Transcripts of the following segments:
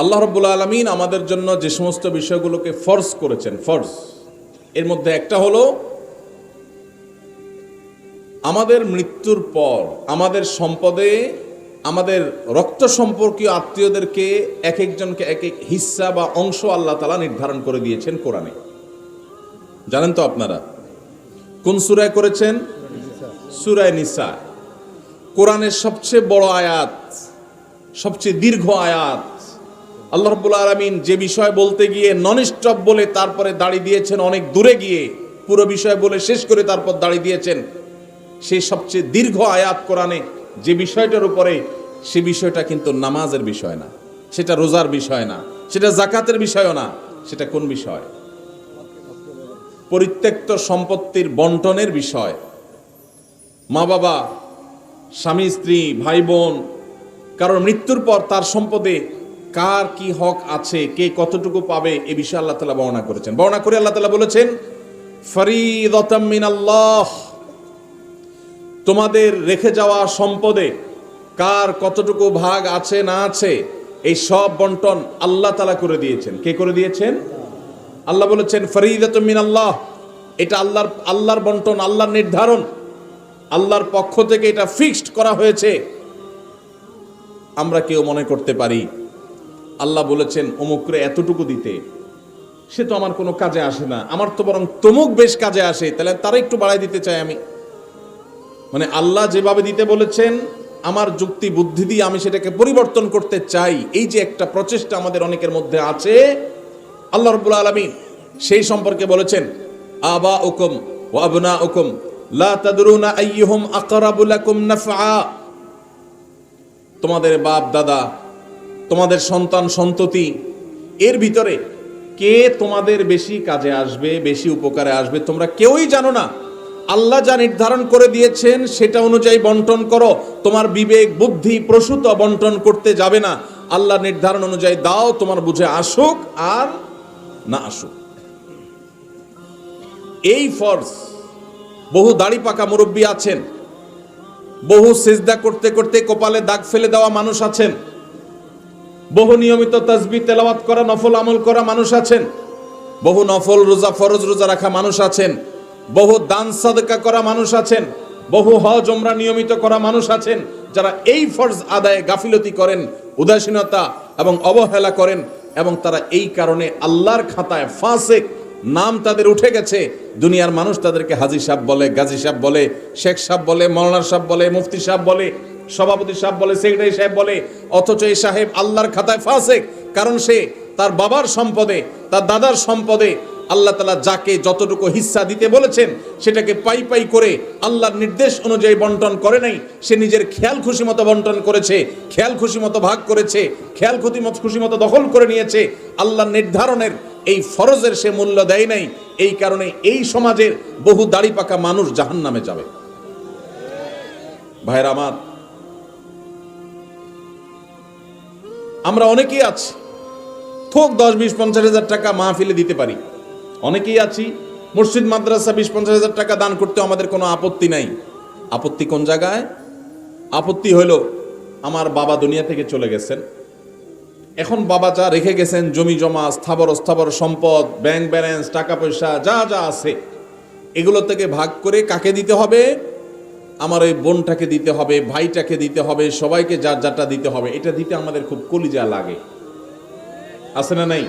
আল্লাহ রব্বুল আলমিন আমাদের জন্য যে সমস্ত বিষয়গুলোকে ফর্স করেছেন ফর্স এর মধ্যে একটা হলো, আমাদের মৃত্যুর পর আমাদের সম্পদে, আমাদের রক্ত সম্পর্কীয় আত্মীয়দেরকে এক একজনকে এক এক হিস্সা বা অংশ আল্লাহ তালা নির্ধারণ করে দিয়েছেন কোরআনে। জানেন তো আপনারা? কোন সুরায় করেছেন? সুরায় নিসা। কোরআনের সবচেয়ে বড় আয়াত, সবচেয়ে দীর্ঘ আয়াত আল্লাহ রব্বুল আলমিন যে বিষয় বলতে গিয়ে নন স্টপ বলে তারপরে দাড়ি দিয়েছেন, অনেক দূরে গিয়ে পুরো বিষয় বলে শেষ করে তারপর দাড়ি দিয়েছেন। সেই সবচেয়ে দীর্ঘ আয়াত কোরআনে যে বিষয়টার উপরে, সে বিষয়টা কিন্তু নামাজের বিষয় না। সেটা রোজার বিষয় না। সেটা জাকাতের বিষয়ও না। সেটা কোন বিষয়? পরিত্যক্ত সম্পত্তির বন্টনের বিষয়। মা বাবা, স্বামী, স্ত্রী, ভাই, বোন কারণ মৃত্যুর পর তার সম্পদে কার কি হক আছে, কে কতটুকু পাবে, এ বিষয়ে আল্লাহ তালা বর্ণনা করেছেন। বর্ণনা করে আল্লাহ তালা বলেছেন, ফরিদতাম মিনাল্লাহ তোমাদের রেখে যাওয়া সম্পদে কার কতটুকু ভাগ আছে, না আছে, এই সব বন্টন আল্লাহ তালা করে দিয়েছেন। কে করে দিয়েছেন? আল্লাহ বলেছেন, ফরিদাতুম মিনাল্লাহ এটা আল্লাহর আল্লাহর বন্টন, আল্লাহর নির্ধারণ। আল্লাহর পক্ষ থেকে এটা ফিক্সড করা হয়েছে। আমরা কেউ মনে করতে পারি আল্লাহ বলেছেন, অমুকরে এতটুকু দিতে। সে তো আমার কোনো কাজে আসে না। আমার তো বরং তমুক বেশ কাজে আসে। তাহলে তারা একটু বাড়াই দিতে চাই আমি। মানে আল্লাহ যেভাবে দিতে বলেছেন, আমার যুক্তি, বুদ্ধি দিয়ে আমি সেটাকে পরিবর্তন করতে চাই। এই যে একটা প্রচেষ্টা আমাদের অনেকের মধ্যে আছে, আল্লাহ রব্বুল আলমিন সেই সম্পর্কে বলেছেন আবা উকুম ও উকুম লা তোমাদের বাপ দাদা তোমাদের সন্তান সন্ততি, এর ভিতরে কে তোমাদের বেশি কাজে আসবে, বেশি উপকারে আসবে, তোমরা কেউই জানো না। আল্লাহ যা নির্ধারণ করে দিয়েছেন, সেটা অনুযায়ী বন্টন করো। তোমার বিবেক, বুদ্ধি, প্রসূত বন্টন করতে যাবে না। আল্লাহ নির্ধারণ অনুযায়ী দাও, তোমার বুঝে আসুক আর না আসুক। এই ফর্স বহু দাড়ি পাকা মুরব্বী আছেন, বহু সেজদা করতে করতে কপালে দাগ ফেলে দেওয়া মানুষ আছেন। বহু নিয়মিত তসবি, তেলাওয়াত করা, নফল আমল করা মানুষ আছেন। বহু নফল রোজা, ফরজ রোজা রাখা মানুষ আছেন। বহু দান, সাদকা করা মানুষ আছেন। বহু হজ ওমরা নিয়মিত করা মানুষ আছেন। যারা এই ফরজ আদায়ে গাফিলতি করেন, উদাসীনতা এবং অবহেলা করেন এবং তারা এই কারণে আল্লাহর খাতায় ফাসেক নাম তাদের উঠে গেছে। দুনিয়ার মানুষ তাদেরকে হাজি সাহেব বলে, গাজী সাহেব বলে, শেখ সাহেব বলে, মৌলানা সাহেব বলে, মুফতি সাহেব বলে সভাপতি সাহেব বলে, সেক্রেটারি সাহেব বলে, অথচ এই সাহেব আল্লাহর খাতায় ফাসেক। কারণ সে তার বাবার সম্পদে, তার দাদার সম্পদে আল্লাহ তালা যাকে যতটুকু হিস্সা দিতে বলেছেন, সেটাকে পাই পাই করে আল্লাহর নির্দেশ অনুযায়ী বন্টন করে নাই, সে নিজের খেয়াল খুশি মতো বন্টন করেছে, খেয়াল খুশি মতো ভাগ করেছে, খেয়াল খুশি মতো খুশি মতো দখল করে নিয়েছে আল্লাহর নির্ধারণের এই ফরজের সে মূল্য দেয় নাই, এই কারণে এই সমাজের বহু দাড়ি পাকা মানুষ জাহান নামে যাবে। ভাইয়ের আমার আমরা অনেকেই আছি। থোক, দশ, বিশ, পঞ্চাশ হাজার টাকা মাহফিলে দিতে পারি। অনেকেই আছি, মসজিদ, মাদ্রাসা, বিশ, পঞ্চাশ হাজার টাকা দান করতে আমাদের কোনো আপত্তি নাই। আপত্তি কোন জায়গায়? আপত্তি হইল আমার বাবা দুনিয়া থেকে চলে গেছেন। এখন বাবা যা রেখে গেছেন, জমি জমা, স্থাবর স্থাবর সম্পদ ব্যাংক ব্যালেন্স টাকা পয়সা, যা যা আছে, এগুলো থেকে ভাগ করে কাকে দিতে হবে? আমার ওই বোনটাকে দিতে হবে, ভাইটাকে দিতে হবে, সবাইকে যার যারটা দিতে হবে, এটা দিতে আমাদের খুব কলিজা লাগে। আছে না নাই?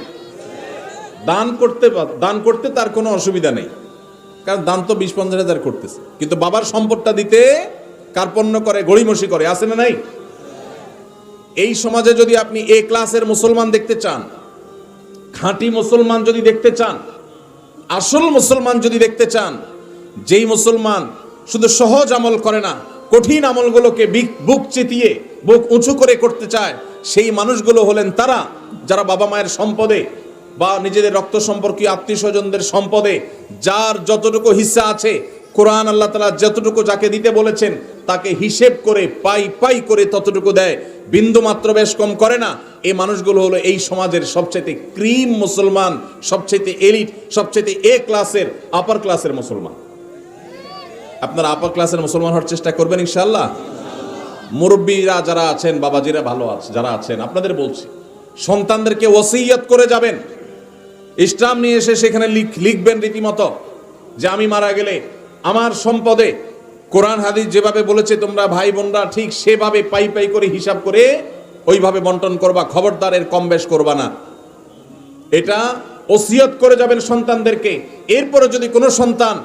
দান করতে দান করতে তার কোনো অসুবিধা নেই। কারণ দান তো বিশ পঞ্চাশ হাজার করতেছে। কিন্তু বাবার সম্পদটা দিতে কার্পণ্য করে, গড়িমসি করে, আছে না নাই? এই সমাজে যদি আপনি এ ক্লাসের মুসলমান দেখতে চান, খাঁটি মুসলমান যদি দেখতে চান, আসল মুসলমান যদি দেখতে চান, যেই মুসলমান শুধু সহজ আমল করে না, কঠিন আমলগুলোকে বিক- চেতিয়ে, বুক উঁচু করে করতে চায়। সেই মানুষগুলো হলেন তারা, যারা বাবা মায়ের সম্পদে বা নিজেদের রক্ত সম্পর্কীয় আত্মীয় স্বজনদের সম্পদে যার যতটুকু হিস্সা আছে, কোরআন আল্লাহ তালা যতটুকু যাকে দিতে বলেছেন, তাকে হিসেব করে, পাই পাই করে ততটুকু দেয়। বিন্দু মাত্র বেশ কম করে না। এই মানুষগুলো হলো এই সমাজের সবচেয়ে ক্রিম মুসলমান সবচেয়ে এলিট সবচেয়ে এ ক্লাসের, আপার ক্লাসের মুসলমান। আপনারা আপার ক্লাসের মুসলমান হওয়ার চেষ্টা করবেন ইনশাল্লাহ মুরব্বীরা যারা আছেন, বাবাজিরা ভালো আছে, যারা আছেন, আপনাদের বলছি, সন্তানদেরকে ওসিয়ত করে যাবেন। স্টাম্প নিয়ে এসে সেখানে লিখ- লিখবেন রীতিমতো যে আমি মারা গেলে আমার সম্পদে কোরআন, হাদিস যেভাবে বলেছে তোমরা ভাই বোনরা ঠিক সেভাবে পাই পাই করে হিসাব করে ওইভাবে বন্টন করবা খবরদার এর কম বেশ করবা না। এটা ওসিয়ত করে যাবেন সন্তানদেরকে। এরপরে যদি কোনো সন্তান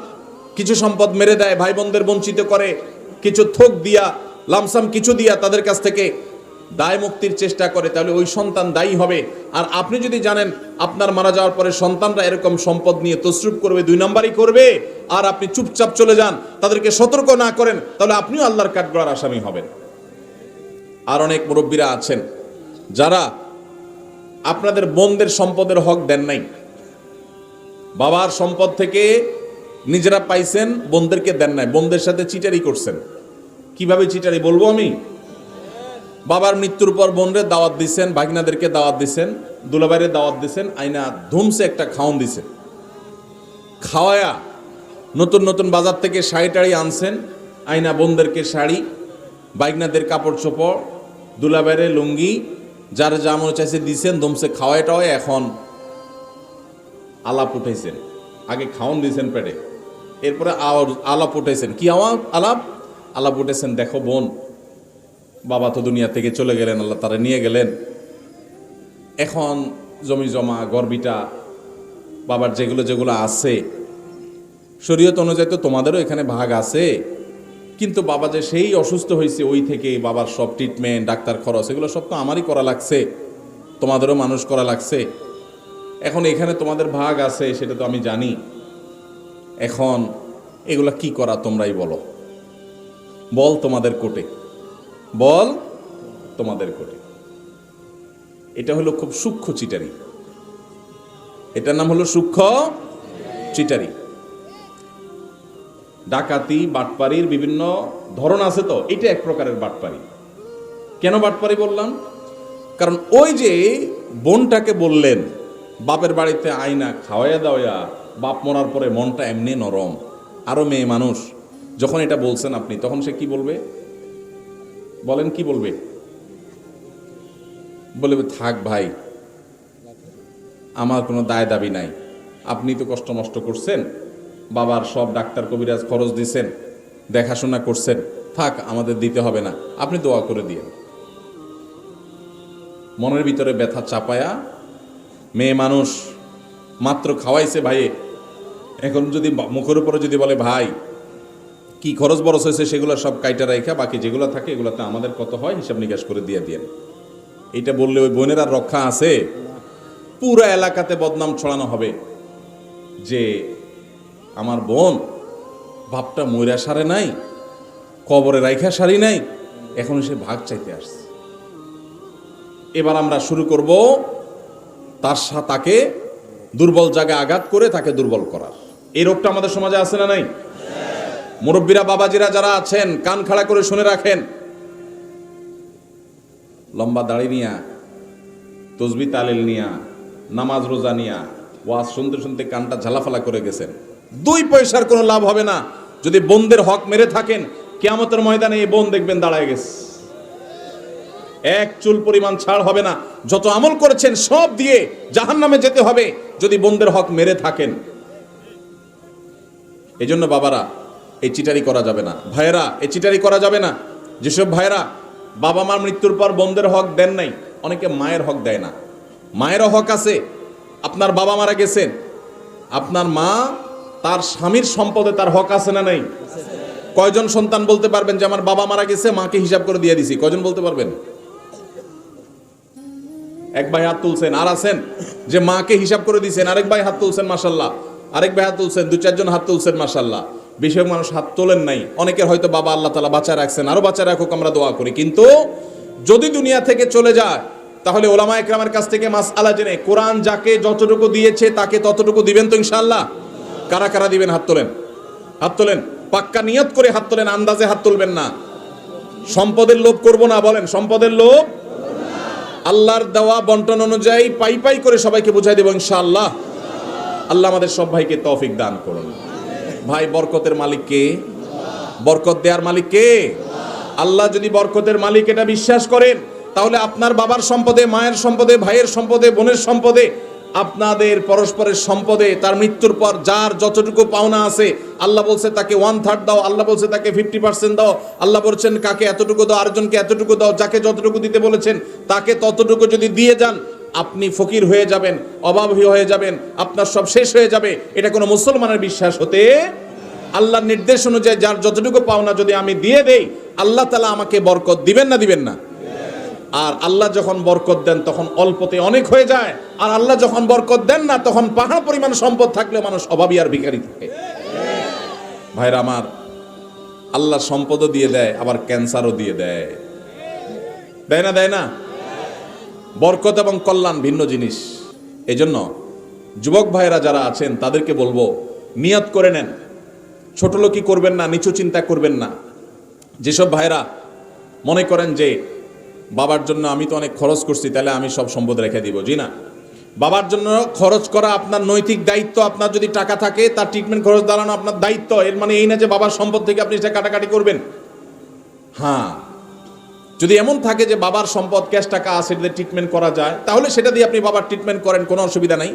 কিছু সম্পদ মেরে দেয় ভাই বোনদের বঞ্চিত করে, কিছু থোক দিয়া, লামসাম কিছু দিয়া তাদের কাছ থেকে দায় মুক্তির চেষ্টা করে, তাহলে ওই সন্তান দায়ী হবে। আর আপনি যদি জানেন, আপনার মারা যাওয়ার পরে সন্তানরা এরকম সম্পদ নিয়ে তসরুপ করবে, দুই নাম্বারই করবে, আর আপনি চুপচাপ চলে যান, তাদেরকে সতর্ক না করেন, তাহলে আপনিও আল্লাহর কাঠগড়ার আসামি হবেন। আর অনেক মুরব্বীরা আছেন, যারা আপনাদের বোনদের সম্পদের হক দেন নাই। বাবার সম্পদ থেকে নিজেরা পাইছেন বোনদেরকে দেন নাই। বোনদের সাথে চিটারি করছেন। কীভাবে চিটারি বলব আমি? বাবার মৃত্যুর পর বোনরে দাওয়াত দিছেন, ভাগিনাদেরকে দাওয়াত দিছেন দুলাবাইরে দাওয়াত দিছেন, আইনা ধুমসে একটা খাওন দিছেন খাওয়ায়া নতুন নতুন বাজার থেকে শাড়ি টাড়ি আনছেন, আইনা বোনদেরকে শাড়ি বাইকনাদের কাপড় চোপড় দুলাবাইরে লুঙ্গি, যার যা মনে চাইছে দিছেন দমসে খাওয়াই টাওয়াই এখন আলাপ উঠাইছেন। আগে খাওন দিয়েছেন পেটে। এরপরে আলাপ উঠেছেন কি আওয়াজ? আলাপ? আলাপ উঠেছেন দেখো বোন, বাবা তো দুনিয়া থেকে চলে গেলেন, আল্লাহ তারা নিয়ে গেলেন। এখন জমি জমা গর্বিটা বাবার যেগুলো যেগুলো আছে, শরীয়ত অনুযায়ী তো তোমাদেরও এখানে ভাগ আছে। কিন্তু বাবা যে সেই অসুস্থ হয়েছে ওই থেকে বাবার সব ট্রিটমেন্ট ডাক্তার খরচ, এগুলো সব তো আমারই করা লাগছে। তোমাদেরও মানুষ করা লাগছে। এখন এখানে তোমাদের ভাগ আছে, সেটা তো আমি জানি। এখন এগুলা কি করা তোমরাই বলো। বল তোমাদের কোটে। বল তোমাদের কোটে। এটা হলো খুব সূক্ষ্ম চিটারি। এটার নাম হলো সূক্ষ্ম চিটারি। ডাকাতি, বাটপারির বিভিন্ন ধরন আছে তো, এটা এক প্রকারের বাটপারি। কেন বাটপারি বললাম? কারণ ওই যে বোনটাকে বললেন, বাপের বাড়িতে আয়না খাওয়াইয়া দাওয়া বাপ মরার পরে মনটা এমনি নরম। আরও মেয়ে মানুষ, যখন এটা বলছেন আপনি, তখন সে কি বলবে? বলেন কি বলবে? বলবে, থাক ভাই, আমার কোনো দায় দাবি নাই। আপনি তো কষ্ট মষ্ট করছেন, বাবার সব ডাক্তার কবিরাজ খরচ দিছেন, দেখাশোনা করছেন। থাক, আমাদের দিতে হবে না, আপনি দোয়া করে দিয়ে মনের ভিতরে ব্যথা চাপায়া মেয়ে মানুষ মাত্র খাওয়াইছে ভাইয়ে। এখন যদি মুখের উপরে যদি বলে, ভাই, কি খরচ বরচ হয়েছে সেগুলো সব কাইটা রাইখা, বাকি যেগুলো থাকে এগুলোতে আমাদের কত হয়, হিসাব নিকাশ করে দিয়ে দিয়েন। এটা বললে ওই বোনের আর রক্ষা আছে? পুরো এলাকাতে বদনাম ছড়ানো হবে যে আমার বোন বাপটা ময়রা সারে নাই, কবরে রাইখা সারি নাই এখন সে ভাগ চাইতে আসছে। এবার আমরা শুরু করব তার তাকে দুর্বল জায়গায় আঘাত করে তাকে দুর্বল করার। এই রোগটা আমাদের সমাজে আছে না নাই? মুরব্বীরা, বাবাজিরা যারা আছেন, কান খাড়া করে শুনে রাখেন। লম্বা দাড়ি নিয়া, তসবি তালিল নিয়া, নামাজ রোজা নিয়া, ওয়াজ শুনতে শুনতে কানটা ঝালাফালা করে গেছেন। দুই পয়সার কোনো লাভ হবে না। যদি বোনদের হক মেরে থাকেন, কেয়ামতের ময়দানে এই বোন দেখবেন দাঁড়ায় গেছে। এক চুল পরিমাণ ছাড় হবে না। যত আমল করেছেন, সব দিয়ে জাহান নামে যেতে হবে। যদি বোনদের হক মেরে থাকেন এই জন্য বাবারা, এই চিটারি করা যাবে না। ভাইয়েরা, এই চিটারি করা যাবে না। যেসব ভাইয়েরা বাবা মার মৃত্যুর পর বোনদের হক দেন নাই, অনেকে মায়ের হক দেয় না। মায়েরও হক আছে, আপনার বাবা মারা গেছেন, আপনার মা তার স্বামীর সম্পদে তার হক আছে না নাই? কয়জন সন্তান বলতে পারবেন যে আমার বাবা মারা গেছে, মাকে হিসাব করে দিয়ে দিছি? কয়জন বলতে পারবেন? এক ভাই হাত তুলছেন, আর আছেন যে মাকে হিসাব করে দিয়েছেন আরেক ভাই হাত তুলছেন মাসাল্লাহ আরেক ভাই হাত তুলছেন, দু চারজন হাত তুলছেন মাসাল্লাহ বেশিরভাগ মানুষ হাত তোলেন নাই। অনেকের হয়তো বাবা আল্লাহ তালা বাঁচায় রাখছেন, আরও বাঁচায় রাখুক, আমরা দোয়া করি। কিন্তু যদি দুনিয়া থেকে চলে যায়, তাহলে ওলামা একরামের কাছ থেকে মাস আলা জেনে কোরআন যাকে যতটুকু দিয়েছে, তাকে ততটুকু দিবেন তো ইনশাল্লাহ কারা কারা দিবেন হাত তোলেন? হাত তোলেন? পাক্কা নিয়ত করে হাত তোলেন, আন্দাজে হাত তুলবেন না। সম্পদের লোভ করব না, বলেন, সম্পদের লোভ? আল্লাহর দেওয়া বন্টন অনুযায়ী পাই পাই করে সবাইকে বুঝাই দেব ইনশাআল্লাহ। আল্লাহ আমাদের সব ভাইকে তৌফিক দান করুন। ভাই, বরকতের মালিক কে? বরকত দেওয়ার মালিক কে? আল্লাহ যদি বরকতের মালিক এটা বিশ্বাস করেন, তাহলে আপনার বাবার সম্পদে, মায়ের সম্পদে, ভাইয়ের সম্পদে, বোনের সম্পদে, আপনাদের পরস্পরের সম্পদে, তার মৃত্যুর পর যার যতটুকু পাওনা আছে, আল্লাহ বলছে তাকে ওয়ান থার্ড দাও, আল্লাহ বলছে তাকে ফিফটি পার্সেন্ট দাও, আল্লাহ বলছেন কাকে এতটুকু দাও, আরেকজনকে এতটুকু দাও, যাকে যতটুকু দিতে বলেছেন, তাকে ততটুকু যদি দিয়ে যান আপনি ফকির হয়ে যাবেন অভাবী হয়ে যাবেন, আপনার সব শেষ হয়ে যাবে। এটা কোনো মুসলমানের বিশ্বাস হতে আল্লাহর নির্দেশ অনুযায়ী যার যতটুকু পাওনা যদি আমি দিয়ে দেই, আল্লাহ তালা আমাকে বরকত দিবেন না দিবেন না। আর আল্লাহ যখন বরকত দেন, তখন অল্পতে অনেক হয়ে যায়। আর আল্লাহ যখন বরকত দেন না, তখন পাহাড় পরিমাণ সম্পদ থাকলে মানুষ অভাবী আর ভিখারি থাকে। ভাইরা আমার, আল্লাহ সম্পদও দিয়ে দেয়, আবার ক্যান্সারও দিয়ে দেয়। দেয় না দেয় না? বরকত এবং কল্যাণ ভিন্ন জিনিস। এজন্য যুবক ভাইরা যারা আছেন, তাদেরকে বলব, নিয়ত করে নেন। ছোট লোকই করবেন না, নিচু চিন্তা করবেন না। যেসব ভাইরা মনে করেন যে, বাবার জন্য আমি তো অনেক খরচ করছি, তাহলে আমি সব সম্পদ রেখে দিব। জি না। বাবার জন্য খরচ করা আপনার নৈতিক দায়িত্ব, আপনার যদি টাকা থাকে, তার ট্রিটমেন্ট খরচ দাঁড়ানো আপনার দায়িত্ব। এর মানে এই না যে বাবার সম্পদ থেকে আপনি সেটা কাটাকাটি করবেন। হ্যাঁ। যদি এমন থাকে যে বাবার সম্পদ ক্যাশ টাকা আছে সেটা ট্রিটমেন্ট করা যায়, তাহলে সেটা দিয়ে আপনি বাবার ট্রিটমেন্ট করেন, কোনো অসুবিধা নাই।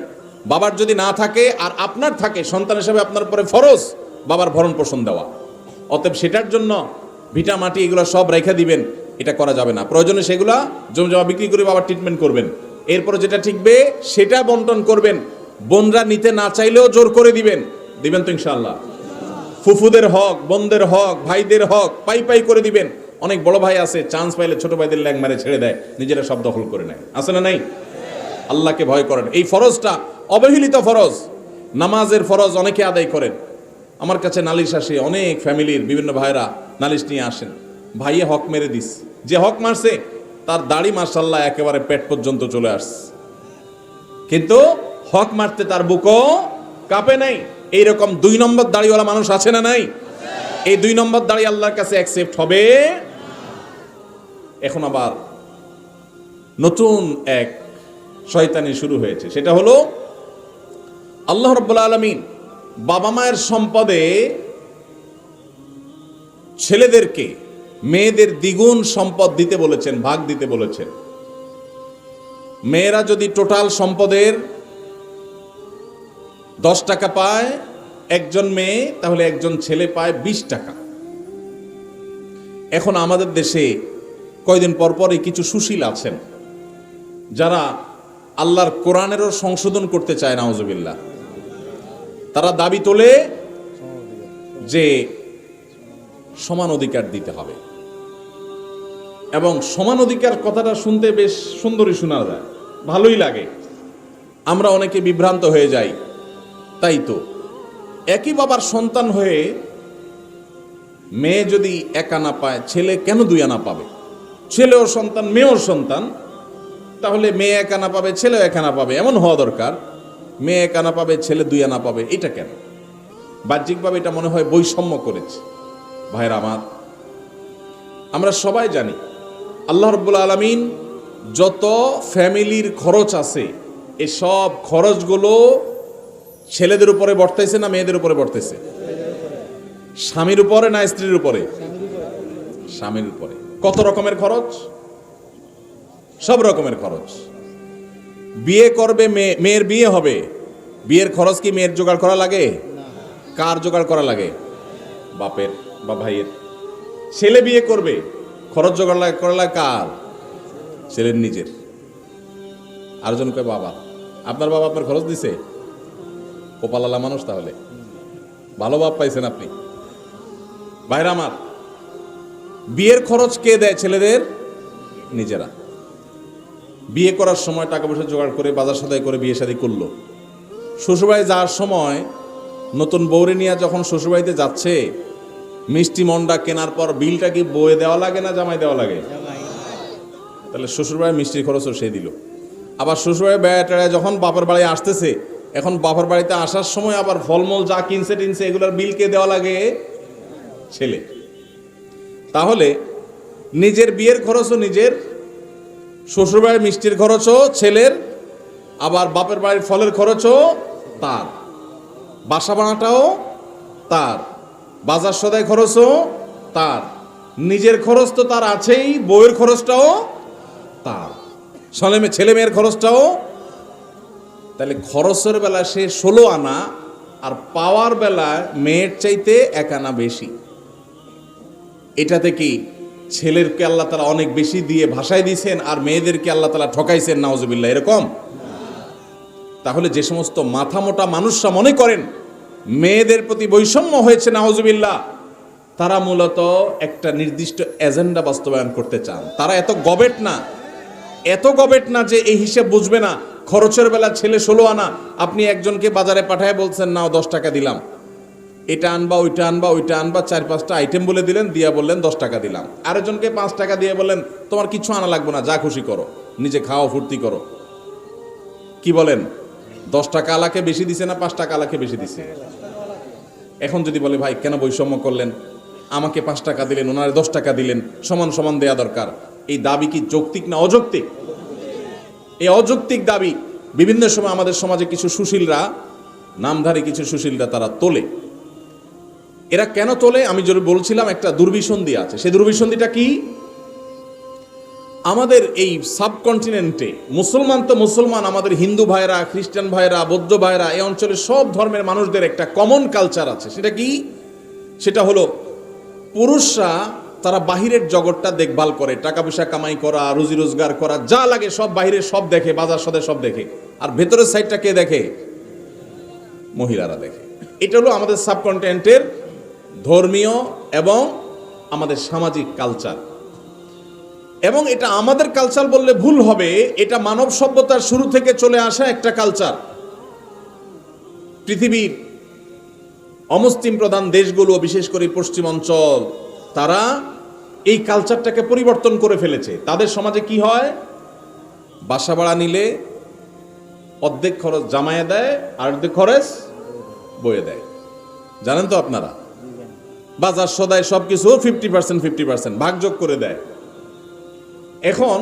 বাবার যদি না থাকে আর আপনার থাকে, সন্তান হিসেবে আপনার উপরে ফরজ, বাবার ভরণ পোষণ দেওয়া। অতএব সেটার জন্য ভিটা, মাটি, এগুলো সব রেখে দিবেন, এটা করা যাবে না। প্রয়োজনে সেগুলা জমি জমা বিক্রি করে বাবার ট্রিটমেন্ট করবেন। এরপরে যেটা ঠিকবে, সেটা বন্টন করবেন। বোনরা নিতে না চাইলেও জোর করে দিবেন। দিবেন তো ইনশাআল্লাহ। ফুফুদের হক, বোনদের হক, ভাইদের হক, পাই পাই করে দিবেন। অনেক বড় ভাই আছে চান্স পাইলে ছোট ভাইদের ল্যাং মারে ছেড়ে দেয়, নিজেরা সব দখল করে নেয়। আছে না নাই? আল্লাহকে ভয় করেন। এই ফরজটা অবহেলিত ফরজ। নামাজের ফরজ অনেকে আদায় করেন। আমার কাছে নালিশ আসে, অনেক ফ্যামিলির বিভিন্ন ভাইরা নালিশ নিয়ে আসেন। ভাইয়ে হক মেরে দিস। যে হক মারছে, তার দাড়ি মার্শাল্লাহ একেবারে পেট পর্যন্ত চলে আসছে। কিন্তু হক মারতে তার বুকও কাঁপে নাই। এইরকম দুই নম্বর দাড়িওয়ালা মানুষ আছে না নাই? এই দুই নম্বর দাড়ি আল্লাহর কাছে অ্যাকসেপ্ট হবে এখন আবার নতুন এক শয়তানি শুরু হয়েছে। সেটা হলো আল্লাহ রব্বুল আলমিন বাবা মায়ের সম্পদে ছেলেদেরকে, মেয়েদের দ্বিগুণ সম্পদ দিতে বলেছেন, ভাগ দিতে বলেছেন। মেয়েরা যদি টোটাল সম্পদের দশ টাকা পায় একজন মেয়ে, তাহলে একজন ছেলে পায় বিশ টাকা। এখন আমাদের দেশে কয়দিন পর পরই কিছু সুশীল আছেন, যারা আল্লাহর কোরআনেরও সংশোধন করতে চায়, নাউজুবিল্লাহ। তারা দাবি তোলে যে সমান অধিকার দিতে হবে। এবং সমান অধিকার কথাটা শুনতে বেশ সুন্দরই শোনা যায়, ভালোই লাগে। আমরা অনেকে বিভ্রান্ত হয়ে যাই, তাই তো। একই বাবার সন্তান হয়ে মেয়ে যদি এক আনা পায়, ছেলে কেন দুই আনা পাবে? ছেলেও সন্তান, মেয়েও সন্তান, তাহলে মেয়ে এক আনা পাবে, ছেলেও এক আনা পাবে, এমন হওয়া দরকার। মেয়ে এক আনা পাবে, ছেলে দুই আনা পাবে, এটা কেন? বাহ্যিকভাবে এটা মনে হয় বৈষম্য করেছে। ভাইরা আমার, আমরা সবাই জানি, আল্লাহ রব্বুল আলমিন যত ফ্যামিলির খরচ আছে, এসব খরচগুলো ছেলেদের উপরে বর্তাইছে না মেয়েদের উপরে বর্তাইছে? স্বামীর উপরে না স্ত্রীর উপরে। স্বামীর উপরে। কত রকমের খরচ? সব রকমের খরচ। বিয়ে করবে মেয়ে মেয়ের বিয়ে হবে। বিয়ের খরচ কি মেয়ের জোগাড় করা লাগে? কার জোগাড় করা লাগে? বাপের বা ভাইয়ের। ছেলে বিয়ে করবে। খরচ জোগাড় লাগে, করা লাগে কার? ছেলের নিজের। আরেকজন কয়, বাবা, আপনার বাবা আপনার খরচ দিছে? কোপালালা মানুষ তাহলে। ভালো বাপ পাইছেন আপনি। ভাইরা আমার বিয়ের খরচ কে দেয় ছেলেদের? নিজেরা। বিয়ে করার সময় টাকা পয়সা জোগাড় করে, বাজার সদাই করে বিয়ে শাদী করল। শ্বশুরবাড়ি যাওয়ার সময় নতুন বৌরে নিয়ে যখন শ্বশুরবাড়িতে যাচ্ছে, মিষ্টি মন্ডা কেনার পর বিলটা কি বয়ে দেওয়া লাগে না জামাই দেওয়া লাগে? তাহলে শ্বশুরবাড়ি মিষ্টির খরচও সে দিল। আবার শ্বশুরবাড়ি বেড়াটা যখন বাপের বাড়ি আসতেছে, এখন বাপের বাড়িতে আসার সময় আবার ফলমূল যা কিনছে টিনছে এগুলোর বিল কে দেওয়া লাগে? ছেলে। তাহলে নিজের বিয়ের খরচও নিজের, শ্বশুরবাড়ির মিষ্টির খরচও ছেলের, আবার বাপের বাড়ির ফলের খরচও তার। বাসা বানাটাও তার, বাজার সদাই খরচও তার, নিজের খরচ তো তার আছেই বইয়ের খরচটাও ছেলে মেয়ে ছেলে মেয়ের খরচটাও। তাহলে খরচের বেলা সে ষোলো আনা আর পাওয়ার বেলায় মেয়ের চাইতে এক আনা বেশি। এটাতে কি ছেলেরকে আল্লাহ তালা অনেক বেশি দিয়ে ভাষায় দিয়েছেন আর মেয়েদেরকে আল্লাহ তালা ঠকাইছেন নাওজবিল্লা এরকম? তাহলে যে সমস্ত মাথা মোটা মানুষরা মনে করেন মেয়েদের প্রতি বৈষম্য হয়েছে নাওজবিল্লা তারা মূলত একটা নির্দিষ্ট এজেন্ডা বাস্তবায়ন করতে চান। তারা এত গবেট না, এত গবেট না যে এই হিসেব বুঝবে না। খরচের বেলা ছেলে ষোলো আনা, আপনি একজনকে বাজারে পাঠায় বলছেন, নাও, দশ টাকা দিলাম। এটা আনবা, ওইটা আনবা ওইটা আনবা, চার পাঁচটা আইটেম বলে দিলেন, দিয়া বললেন, দশ টাকা দিলাম। আরেকজনকে পাঁচ টাকা দিয়ে বললেন, তোমার কিছু আনা লাগবে না, যা খুশি করো, নিজে খাও, ফুর্তি করো। কি বলেন? দশ টাকা আলাকে বেশি দিছে না পাঁচ টাকা আলাকে বেশি দিছে? এখন যদি বলে, ভাই, কেন বৈষম্য করলেন? আমাকে পাঁচ টাকা দিলেন, ওনারে দশ টাকা দিলেন, সমান সমান দেয়া দরকার। এই দাবি কি যৌক্তিক না অযৌক্তিক? এই অযৌক্তিক দাবি বিভিন্ন সময় আমাদের সমাজে কিছু সুশীলরা, নামধারী কিছু সুশীলরা তারা তোলে। এরা কেন তোলে? আমি যদি বলছিলাম, একটা দুর্বিসন্ধি আছে। সেই দুর্বিসন্ধিটা কি? আমাদের এই সাবকন্টিনেন্টে, মুসলমান তো মুসলমান, আমাদের হিন্দু ভাইরা খ্রিস্টান ভাইরা বৌদ্ধ ভাইরা এই অঞ্চলের সব ধর্মের মানুষদের একটা কমন কালচার আছে। সেটা কি? সেটা হলো পুরুষরা তারা বাহিরের জগৎটা দেখভাল করে। টাকা পয়সা কামাই করা রুজি রোজগার করা, যা লাগে সব বাহিরের সব দেখে, বাজার সদে সব দেখে। আর ভেতরের সাইডটা কে দেখে? মহিলারা দেখে। এটা হলো আমাদের সাবকন্টিনেন্টের ধর্মীয় এবং আমাদের সামাজিক কালচার এবং এটা আমাদের কালচার বললে ভুল হবে, এটা মানব সভ্যতার শুরু থেকে চলে আসা একটা কালচার পৃথিবীর অমুসলিম প্রধান দেশগুলো, বিশেষ করে পশ্চিম অঞ্চল, তারা এই কালচারটাকে পরিবর্তন করে ফেলেছে। তাদের সমাজে কি হয়? বাসা ভাড়া নিলে অর্ধেক খরচ জামাইয়ে দেয় আর অর্ধেক খরচ বয়ে দেয়। জানেন তো আপনারা? বাজার সদায় সব কিছু ফিফটি পার্সেন্ট ফিফটি পার্সেন্ট ভাগযোগ করে দেয়। এখন,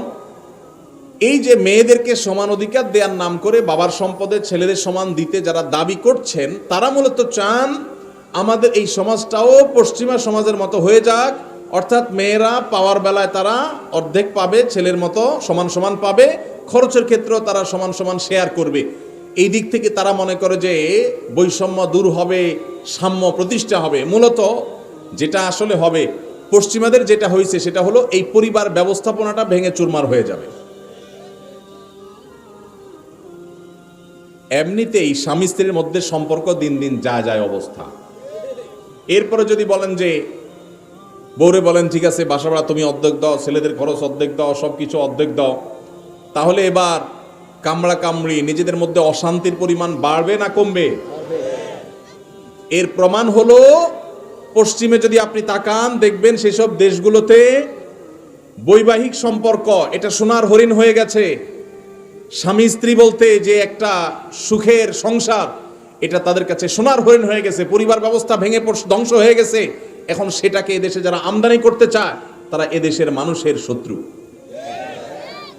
এই যে মেয়েদেরকে সমান অধিকার দেওয়ার নাম করে বাবার সম্পদে ছেলেদের সমান দিতে যারা দাবি করছেন, তারা মূলত চান আমাদের এই সমাজটাও পশ্চিমা সমাজের মতো হয়ে যাক, অর্থাৎ মেয়েরা পাওয়ার বেলায় তারা অর্ধেক পাবে, ছেলের মতো সমান সমান পাবে, খরচের ক্ষেত্রেও তারা সমান সমান শেয়ার করবে। এই দিক থেকে তারা মনে করে যে বৈষম্য দূর হবে, সাম্য প্রতিষ্ঠা হবে। মূলত যেটা আসলে হবে, পশ্চিমাদের যেটা হয়েছে সেটা হলো এই পরিবার ব্যবস্থাপনাটা ভেঙে চুরমার হয়ে যাবে। এমনিতেই স্বামী স্ত্রীর মধ্যে সম্পর্ক দিন দিন যা যায় অবস্থা। এরপরে যদি বলেন যে বৌরে বলেন, ঠিক আছে বাসা ভাড়া তুমি অর্ধেক দাও, ছেলেদের খরচ অর্ধেক দাও সব কিছু অর্ধেক দাও। তাহলে এবার কামড়া কামড়ি, নিজেদের মধ্যে অশান্তির পরিমাণ বাড়বে না কমবে? এর প্রমাণ হলো পশ্চিমে যদি আপনি তাকান, দেখবেন সেসব দেশগুলোতে বৈবাহিক সম্পর্ক, এটা সোনার হরিণ হয়ে গেছে। স্বামী স্ত্রী বলতে যে একটা সুখের সংসার, এটা তাদের কাছে সোনার হরিণ হয়ে গেছে, পরিবার ব্যবস্থা ভেঙে ধ্বংস হয়ে গেছে। এখন সেটাকে এদেশে যারা আমদানি করতে চায়, তারা এদেশের মানুষের শত্রু।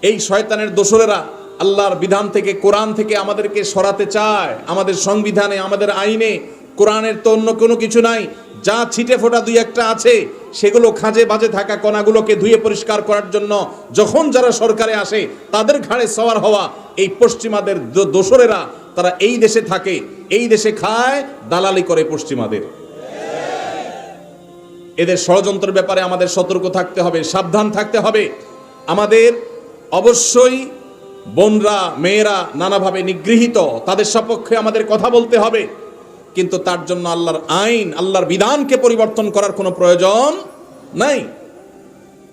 এই শয়তানের দোসরেরা আল্লাহর বিধান থেকে, কোরআন থেকে আমাদেরকে সরাতে চায়, আমাদের সংবিধানে, আমাদের আইনে কোরআনের তো অন্য কোনো কিছু নাই। যা ছিটে ফোটা দুই একটা আছে, সেগুলো খাঁজে বাজে থাকা কণাগুলোকে ধুয়ে পরিষ্কার করার জন্য যখন যারা সরকারে আসে, তাদের ঘাড়ে সওয়ার হওয়া এই পশ্চিমাদের দোসরেরা, তারা এই দেশে থাকে, এই দেশে খায়, দালালি করে পশ্চিমাদের। এদের ষড়যন্ত্রের ব্যাপারে আমাদের সতর্ক থাকতে হবে, সাবধান থাকতে হবে। আমাদের অবশ্যই বোনরা, মেয়েরা নানাভাবে নিগৃহীত, তাদের সপক্ষে আমাদের কথা বলতে হবে। কিন্তু তার জন্য আল্লাহর আইন, আল্লাহর বিধানকে পরিবর্তন করার কোনো প্রয়োজন নাই।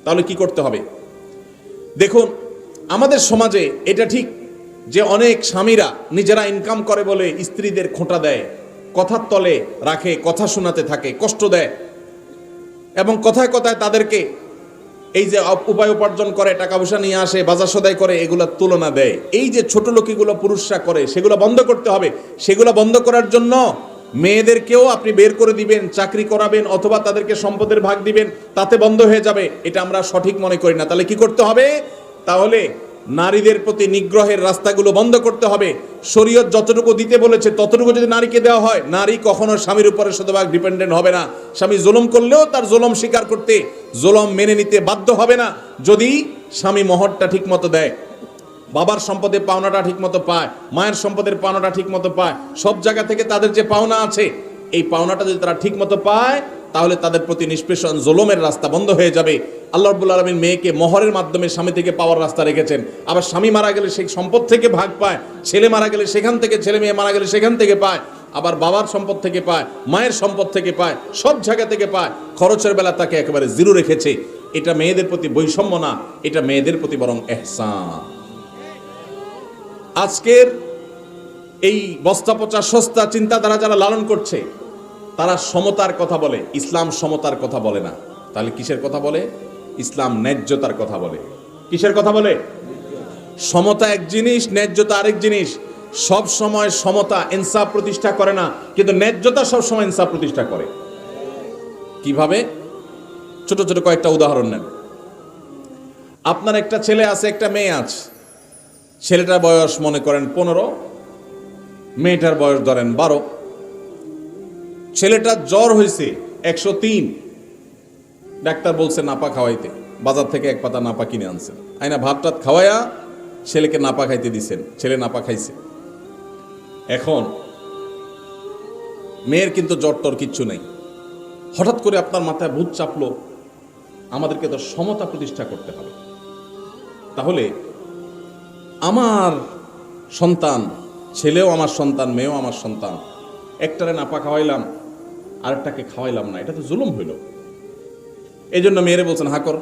তাহলে কি করতে হবে? দেখুন, আমাদের সমাজে এটা ঠিক যে অনেক স্বামীরা নিজেরা ইনকাম করে বলে স্ত্রীদের খোঁটা দেয়, কথার তলে রাখে, কথা শোনাতে থাকে, কষ্ট দেয় এবং কথায় কথায় তাদেরকে এই যে উপায় উপার্জন করে টাকা পয়সা নিয়ে আসে, বাজার সদাই করে এগুলোর তুলনা দেয়। এই যে ছোট লোকিগুলো পুরুষরা করে, সেগুলো বন্ধ করতে হবে। সেগুলো বন্ধ করার জন্য মেয়েদেরকেও আপনি বের করে দিবেন, চাকরি করাবেন, অথবা তাদেরকে সম্পদের ভাগ দিবেন, তাতে বন্ধ হয়ে যাবে। এটা আমরা সঠিক মনে করি না। তাহলে কি করতে হবে? তাহলে নারীদের প্রতি নিগ্রহের রাস্তাগুলো বন্ধ করতে হবে। শরীয়ত যতটুকু দিতে বলেছে, ততটুকু যদি নারীকে দেওয়া হয়, নারী কখনো স্বামীর উপরে শতভাগ ডিপেন্ডেন্ট হবে না। স্বামী জুলুম করলেও তার জুলুম স্বীকার করতে, জুলুম মেনে নিতে বাধ্য হবে না। যদি স্বামী মহরটা ঠিক মতো দেয়, বাবার সম্পদের পাওনাটা ঠিক মতো পায়, মায়ের সম্পদের পাওনাটা ঠিক মতো পায়, সব জায়গা থেকে তাদের যে পাওনা আছে, এই পাওনাটা যদি তারা ঠিক মতো পায় তাহলে তাদের প্রতি নিষ্পেষণ, জোলমের রাস্তা বন্ধ হয়ে যাবে। আল্লাহ রব্বুল আলমীর মেয়েকে মহরের মাধ্যমে স্বামী থেকে পাওয়ার রাস্তা রেখেছেন। আবার স্বামী মারা গেলে সেই সম্পদ থেকে ভাগ পায়, ছেলে মারা গেলে সেখান থেকে, ছেলে মেয়ে মারা গেলে সেখান থেকে পায়, আবার বাবার সম্পদ থেকে পায়, মায়ের সম্পদ থেকে পায়, সব জায়গা থেকে পায়, খরচের বেলা তাকে একেবারে জিরো রেখেছে। এটা মেয়েদের প্রতি বৈষম্য না, এটা মেয়েদের প্রতি বরং এহসান। আজকের এই বস্তা পচা সস্তা চিন্তাধারা যারা লালন করছে তারা সমতার কথা বলে, ইসলাম সমতার কথা বলে না। তাহলে কিসের কথা বলে? ইসলাম ন্যায্যতার কথা বলে। কিসের কথা বলে? সমতা এক জিনিস, ন্যায্যতা আরেক জিনিস। সব সময় সমতা ইনসাফ প্রতিষ্ঠা করে না, কিন্তু ন্যায্যতা সব সময় ইনসাফ প্রতিষ্ঠা করে। কীভাবে? ছোট ছোট কয়েকটা উদাহরণ নেন। আপনার একটা ছেলে আছে, একটা মেয়ে আছে। ছেলেটার বয়স মনে করেন পনেরো, মেয়েটার বয়স ধরেন বারো। ছেলেটার জ্বর হয়েছে, একশো তিন। ডাক্তার বলছে, নাপা খাওয়াইতে। বাজার থেকে এক পাতা নাপা কিনে আনছেন আইনা ভাত টাত খাওয়াইয়া ছেলেকে নাপা খাইতে দিছেন। ছেলে নাপা খাইছে। এখন মেয়ের কিন্তু জ্বর টর কিচ্ছু নেই। হঠাৎ করে আপনার মাথায় ভূত চাপলো, আমাদেরকে তো সমতা প্রতিষ্ঠা করতে হবে। তাহলে আমার সন্তান, ছেলেও আমার সন্তান, মেয়েও আমার সন্তান, একটারে নাপা খাওয়াইলাম আরেকটাকে খাওয়াইলাম না, এটা তো জুলুম হইল। এই জন্য মেয়েরে বলছেন হাকর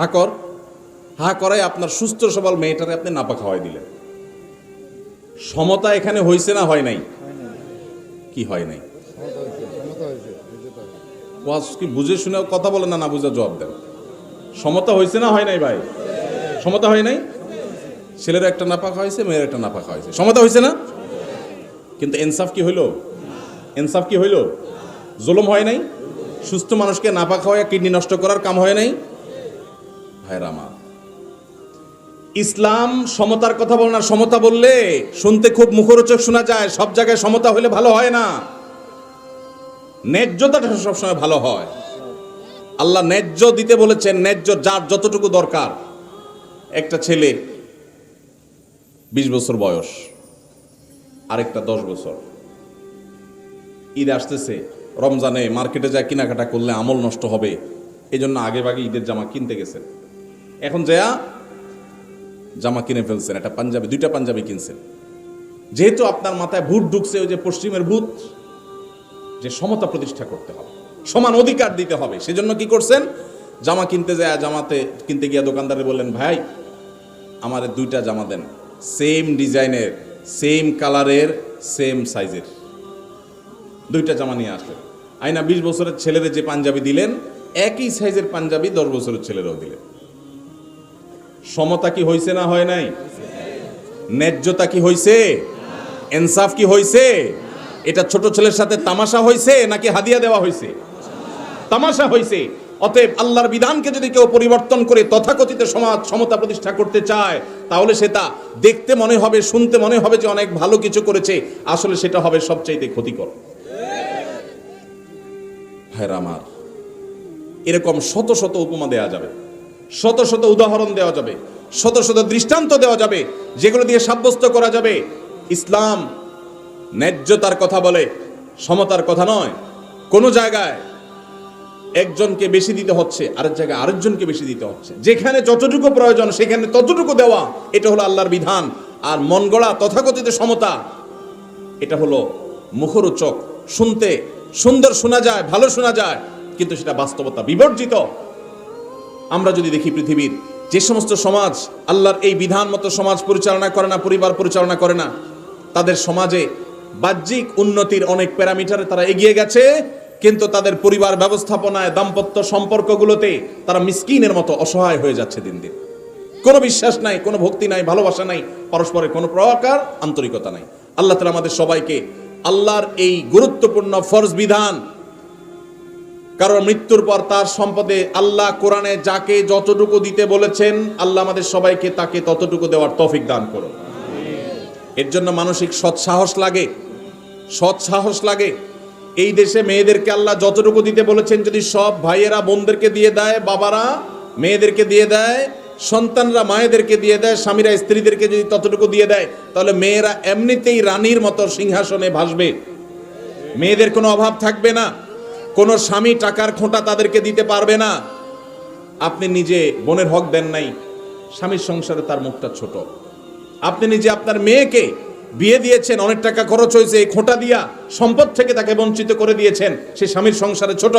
হাকর হা করাই আপনার সুস্থ সবল মেয়েটারে আপনি নাপা খাওয়াই দিলেন। সমতা এখানে হয়েছে না হয় নাই? কি হয় নাই? কি বুঝে শুনে কথা বলে না না বুঝে জবাব দেন। সমতা হয়েছে না হয় নাই ভাই? সমতা হয় নাই? ছেলের একটা নাপা হয়েছে মেয়ের একটা নাপা হয়েছে সমতা হয়েছে না? কিন্তু ইনসাফ কি হইল? ইনসাফ কি হইল? জুলুম হয় নাই? সুস্থ মানুষকে নাপা খাওয়ায় কিডনি নষ্ট করার কাম হয় নাই? ভাইরা আমার, ইসলাম সমতার কথা বল না, সমতা বললে শুনতে খুব মুখরোচক শোনা যায়, সব জায়গায় সমতা হলে ভালো হয় না। ন্যায্যতাটা সবসময় ভালো হয়। আল্লাহ ন্যায্য দিতে বলেছেন, ন্যায্য যার যতটুকু দরকার। একটা ছেলে, বিশ বছর বয়স, আরেকটা দশ বছর। ঈদ আসতেছে। রমজানে মার্কেটে যায় কেনাকাটা করলে আমল নষ্ট হবে। এই জন্য আগে ভাগে ঈদের জামা কিনতে গেছেন। এখন যা জামা কিনে ফেলছেন, একটা পাঞ্জাবি, দুইটা পাঞ্জাবি কিনছেন। যেহেতু আপনার মাথায় ভূত ঢুকছে, ওই যে পশ্চিমের ভূত, যে সমতা প্রতিষ্ঠা করতে হবে, সমান অধিকার দিতে হবে। সেজন্য কি করছেন? জামা কিনতে যায় জামাতে কিনতে গিয়া দোকানদারে বললেন, ভাই, আমার দুইটা জামা দেন। সেম ডিজাইনের, সেম কালারের, সেম সাইজের। দুইটা জামা নিয়ে আসলেন। আইনা বিশ বছরের ছেলেরে যে পাঞ্জাবি দিলেন, একই সাইজের পাঞ্জাবি দশ বছরের ছেলেরাও দিলেন। সমতা কি হয়েছে না হয় নাই? ন্যায্যতা কি হয়েছে ইনসাফ কি হয়েছে এটা ছোট ছেলের সাথে তামাশা হয়েছে নাকি হাদিয়া দেওয়া হয়েছে তামাশা হয়েছে অতএব আল্লাহর বিধানকে যদি কেউ পরিবর্তন করে তথাকথিত সমাজ সমতা প্রতিষ্ঠা করতে চায়, তাহলে সেটা দেখতে মনে হবে, শুনতে মনে হবে যে অনেক ভালো কিছু করেছে। আসলে সেটা হবে সবচাইতে ক্ষতিকর। ভাইরা এরকম শত শত উপমা দেওয়া যাবে, শত শত উদাহরণ দেওয়া যাবে, শত শত দৃষ্টান্ত দেওয়া যাবে, যেগুলো দিয়ে সাব্যস্ত করা যাবে। ইসলাম ন্যায্যতার কথা বলে, সমতার কথা নয়। কোনো জায়গায় একজনকে বেশি দিতে হচ্ছে, আরেক জায়গায় আরেকজনকে বেশি দিতে হচ্ছে। যেখানে যতটুকু প্রয়োজন, সেখানে ততটুকু দেওয়া, এটা হলো আল্লাহর বিধান। আর মন গড়া তথাকথিত সমতা, এটা হলো মুখরোচক, শুনতে সুন্দর শোনা যায়, ভালো শোনা যায়, কিন্তু সেটা বাস্তবতা বিবর্জিত। আমরা যদি দেখি পৃথিবীর যে সমস্ত সমাজ আল্লাহর এই বিধান মতো সমাজ পরিচালনা করে না, পরিবার পরিচালনা করে না, তাদের সমাজে বাহ্যিক উন্নতির অনেক প্যারামিটারে তারা এগিয়ে গেছে, কিন্তু তাদের পরিবার ব্যবস্থাপনায় দাম্পত্য সম্পর্কগুলোতে তারা মিসকিনের মতো অসহায় হয়ে যাচ্ছে দিন দিন। কোনো বিশ্বাস নাই, কোনো ভক্তি নাই, ভালোবাসা নাই, পরস্পরের কোনো প্রকার আন্তরিকতা নাই। আল্লাহ তালা আমাদের সবাইকে আল্লাহর এই গুরুত্বপূর্ণ ফরজ বিধান। কারণ মৃত্যুর পর তার সম্পদে আল্লাহ কোরআনে যাকে যতটুকু দিতে বলেছেন, আল্লাহ আমাদের সবাইকে তাকে ততটুকু দেওয়ার তফিক দান করুন। এর জন্য মানসিক সৎসাহস লাগে সৎসাহস লাগে। এই দেশে মেয়েদেরকে আল্লাহ যতটুকু দিতে বলেছেন, যদি সব ভাইয়েরা বোনদেরকে দিয়ে দেয়, বাবারা মেয়েদেরকে দিয়ে দেয় সন্তানরা মায়েদেরকে দিয়ে দেয়, স্বামীরা স্ত্রীদেরকে যদি ততটুকু দিয়ে দেয়, তাহলে মেয়েরা এমনিতেই রানীর মতো সিংহাসনে ভাসবে। মেয়েদের কোনো অভাব থাকবে না। কোনো স্বামী টাকার খোঁটা তাদেরকে দিতে পারবে না। আপনি নিজে বোনের হক দেন নাই, স্বামীর সংসারে তার মুখটা ছোট। আপনি নিজে আপনার মেয়েকে বিয়ে দিয়েছেন, অনেক টাকা খরচ হয়েছে, এই খোঁটা দিয়া সম্পদ থেকে তাকে বঞ্চিত করে দিয়েছেন, সে স্বামীর সংসারে ছোট।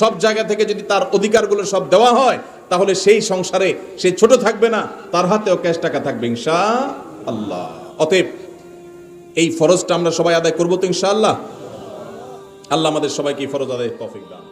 সব জায়গা থেকে যদি তার অধিকারগুলো সব দেওয়া হয় তাহলে সেই সংসারে সে ছোট থাকবে না, তার হাতেও ক্যাশ টাকা থাকবে ইনশা আল্লাহ অতএব এই ফরজটা আমরা সবাই আদায় করব তো ইনশাআল্লাহ। আল্লাহ আমাদের সবাইকে ফরজ আদায় তফিক দান।